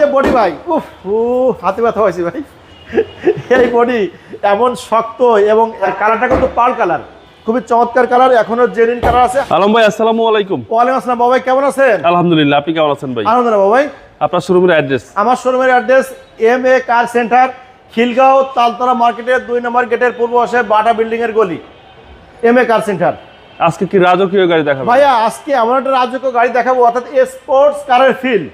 যে বডি ভাই? উফ হাতে ব্যথা হয়েছে ভাই। এই বডি এমন শক্ত এবং কালারটা কিন্তু পাল কালার খুবই চমৎকার কালার এখনও কালার আছে। আলম ভাই আসসালামু আলাইকুম। ওয়ালাইকুম আসসালাম বাবাই কেমন আছেন? আলহামদুলিল্লাহ আপনি কেমন আছেন ভাই? বাবাই আপনার শোরুমের অ্যাড্রেস আমার শোরুমের address M A car centre Khilgaon Taltala মার্কেটের দুই নম্বর গেটের পূর্ব পাশে বাটা বিল্ডিং এর গলি। এম এ কার সেন্টার আজকে কি রাজকীয় গাড়ি দেখাবেন? ভাইয়া আজকে এমন একটা রাজ্যকে গাড়ি দেখাবো অর্থাৎ স্পোর্টস কারের ফিল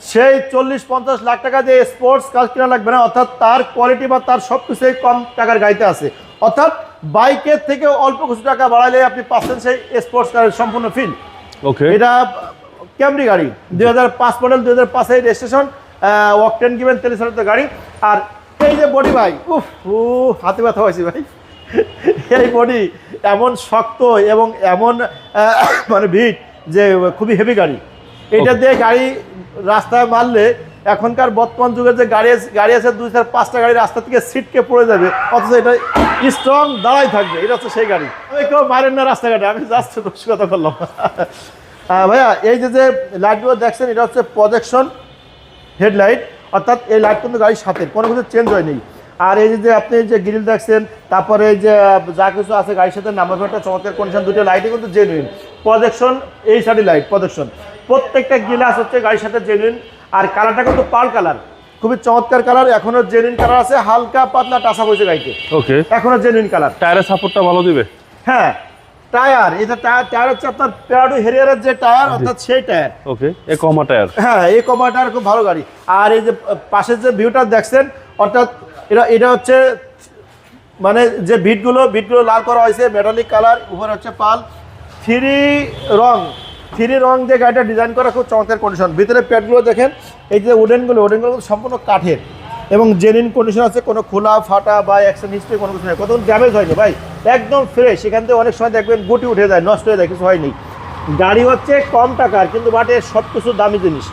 সেই চল্লিশ পঞ্চাশ লাখ টাকা দিয়ে স্পোর্টস কার কেনা লাগবে না। অর্থাৎ তার কোয়ালিটি বা তার সব কিছুই কম টাকার গাড়িতে আছে। অর্থাৎ বাইকের থেকে অল্প কিছু টাকা বাড়াইলে আপনি পাচ্ছেন সেই স্পোর্টস কারের সম্পূর্ণ ফিল ওকে এটা ক্যামরি গাড়ি? দুই হাজার পাঁচ মডেল দুই হাজার পাঁচের রেজিস্ট্রেশন ওয়াকটেন গিভেন তেল চালিত গাড়ি। আর এই যে বডি ভাই উফ ও হাতে ব্যথা হয়েছে ভাই। এই বডি এমন শক্ত এবং এমন মানে ভিড় যে খুবই হেভি গাড়ি। এটা দিয়ে গাড়ি রাস্তায় মারলে এখনকার বর্তমান যুগের যে গাড়ি আছে- গাড়ি আছে দুই চার পাঁচটা গাড়ি রাস্তা থেকে সিটকে পড়ে যাবে অথচ এটা স্ট্রং দাঁড়াই থাকবে এটা হচ্ছে সেই গাড়ি। আমি কেউ মারেন না রাস্তাঘাটে আমি জাস্ট রসিকতা করলাম। ভাইয়া এই যে যে লাইটগুলো দেখছেন এটা হচ্ছে প্রজেকশন হেডলাইট অর্থাৎ এই লাইট কিন্তু গাড়ির সাথে কোনো কিছু চেঞ্জ হয়নি। আর এই যে আপনি যে গ্রিল দেখছেন তারপরে এই যে যা কিছু আছে গাড়ির সাথে নাম্বার প্লেটটা চমৎকার কন্ডিশন দুটো লাইটই কিন্তু জেনুইন প্রজেকশন এই সাইডে লাইট প্রজেকশন প্রত্যেকটা গ্লাস হচ্ছে গাড়ির সাথে জেনুইন আর কালারটা কিন্তু পাল কালার খুবই চমৎকার কালার এখনও জেনুইন কালার আছে হালকা পাতলা টাসা হয়েছে গাড়িতে। ওকে এখনও জেনুইন কালার টায়ারের সাপোর্টটা ভালো দিবে? হ্যাঁ টায়ার এটা টায়ার টায়ার হচ্ছে আপনার প্যারাডো হেরিয়ারের যে টায়ার অর্থাৎ সেই টায়ার ওকে এ কমা টায়ার হ্যাঁ এই টায়ার খুব ভালো গাড়ি। আর এই যে পাশের যে ভিউটা দেখছেন অর্থাৎ এটা এটা হচ্ছে মানে যে বিটগুলো বিটগুলো লাল করা হয়েছে মেটালিক কালার উপরে হচ্ছে পাল থ্রি রং থ্রি রং দিয়ে গাড়িটা ডিজাইন করা খুব চমৎকার কন্ডিশন ভিতরে প্যাডগুলো দেখেন, এই যে উডেনগুলো উডেনগুলো সম্পূর্ণ কাঠের। এবং জেনুইন কন্ডিশন আছে, কোনো খোলা, ফাটা বা অ্যাক্সিডেন্ট হিস্ট্রি কোনো কিছু নেই। কত ড্যামেজ হয়নি ভাই? একদম ফ্রেশ এখান থেকে অনেক সময় দেখবেন গুটি উঠে যায়, নষ্ট হয়ে যায়, কিছু হয়নি। গাড়ি হচ্ছে কম টাকার, কিন্তু বাট সব কিছু দামি জিনিস।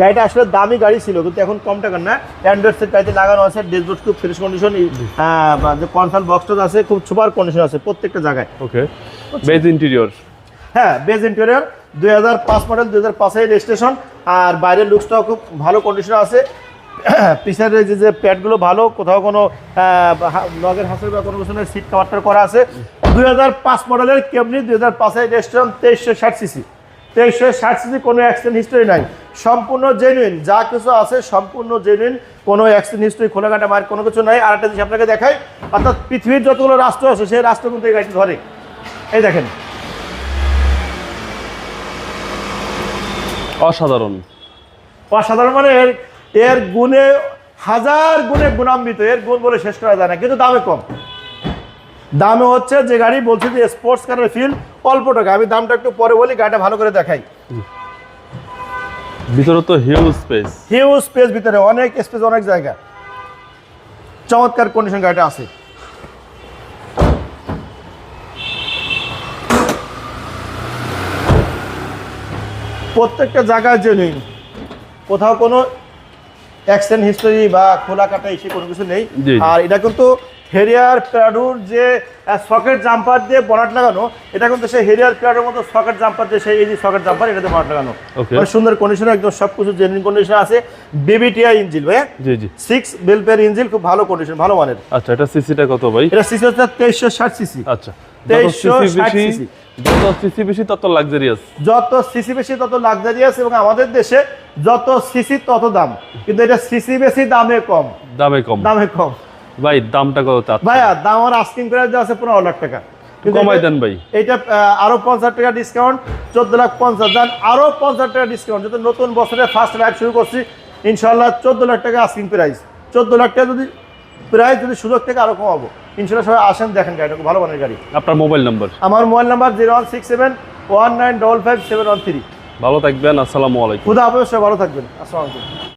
গাড়িটা আসলে দামি গাড়ি ছিল, কিন্তু এখন কম টাকার না। অ্যান্ড্রয়েড সেট গাড়িতে লাগানো আছে ডেসবোর্ড খুব ফ্রেশ কন্ডিশন যে কনসাল বক্সটা আছে, খুব সুপার কন্ডিশন আছে প্রত্যেকটা জায়গায়। ওকে বেজ ইন্টেরিয়র হ্যাঁ বেজ ইন্টেরিয়র দুই হাজার পাঁচ মডেল দুই হাজার পাঁচের রেজিস্ট্রেশন আর বাইরের লুকসটাও খুব ভালো কন্ডিশন আছে। পিছের যে যে প্যাডগুলো ভালো, কোথাও কোনো লগের হাসের বা কোনো কিছু সিট কাভারটার করা আছে। দুই হাজার পাঁচ মডেলের কেমনি, দুই হাজার পাঁচের রেজিস্ট্রেশন তেইশশো ষাট সিসি তেইশশো ষাট সিসি কোনো অ্যাক্সিডেন্ট হিস্টরি নাই। সম্পূর্ণ জেনুইন যা কিছু আছে সম্পূর্ণ জেনুইন কোনো অ্যাক্সিডেন্ট হিস্টরি খোলাঘাটা মার কোনো কিছু নাই। আর একটা জিনিস আপনাকে দেখাই, অর্থাৎ পৃথিবীর যতগুলো রাষ্ট্র আছে, সেই রাষ্ট্র কিন্তু এই গাড়িটি ধরে। এই দেখেন অসাধারণ। অসাধারণ মানে এর এর গুণে হাজার গুণে গুণান্বিত। এর গুণ বলে শেষ করা যায় না কিন্তু দামে কম। দামে হচ্ছে যে গাড়ি বলছে যে স্পোর্টস কারের ফিল অল্প টাকা। আমি দামটা একটু পরে বলি গাড়িটা ভালো করে দেখাই। ভিতরে তো হিউজ স্পেস হিউজ স্পেস ভিতরে অনেক স্পেস অনেক জায়গা। চমৎকার কন্ডিশন গাড়িটা আছে। প্রত্যেকটা জায়গায় জেনুইন কোথাও কোনো অ্যাক্সিডেন্ট হিস্টোরি বা খোলা কাটা এসে কোনো কিছু নেই। আর এটা কিন্তু হেরিয়ার প্যাডুর যে সকেট জাম্পার দিয়ে বনাট লাগানো এটা কিন্তু সেই হেরিয়ার প্যাডের মতো সকেট জাম্পার দিয়ে সেই এই যে সকেট জাম্পার এটাতে বনাট লাগানো। সুন্দর কন্ডিশন একদম সব কিছু জেনুইন কন্ডিশন আছে। বিবিটিআই ইঞ্জিন ভাই জি জি। সিক্স বেলপের ইঞ্জিন খুব ভালো কন্ডিশন ভালো মানের। আচ্ছা এটা সিসিটা কত ভাই? এটা সিসি হচ্ছে তেইশশো ষাট সিসি আচ্ছা যত 2360 সিসি যত সিসি বেশি তত লাক্সারিয়াস যত সিসি বেশি তত লাক্সারিয়াস এবং আমাদের দেশে যত সিসি তত দাম। কিন্তু এটা সিসি বেশি দামে কম। দামে কম। দামে কম। ভাই দামটা কত ভাইয়া দাম আমার আস্কিং প্রাইস দেওয়া আছে পনেরো লাখ টাকা। কমাই দেন ভাই। এটা আরও পঞ্চাশ টাকা ডিসকাউন্ট চোদ্দ লাখ পঞ্চাশ। দেন আরও পঞ্চাশ টাকা ডিসকাউন্ট যেহেতু নতুন বছরে ফার্স্ট লাইভ শুরু করছি। ইনশাল্লাহ চোদ্দ লাখ টাকা আস্কিং প্রাইস চোদ্দ লাখ টাকা যদি প্রাইস যদি সুযোগ থেকে আরও কমাবো। ইনশাল্লাহ সবাই আসেন দেখেন গাড়িটা ভালো মানের গাড়ি। আপনার মোবাইল নাম্বার আমার mobile number zero one six seven one nine double five seven one three ভালো থাকবেন আসসালামু আলাইকুম। খুদা অবশ্যই ভালো থাকবেন। আসসালামু আলাইকুম।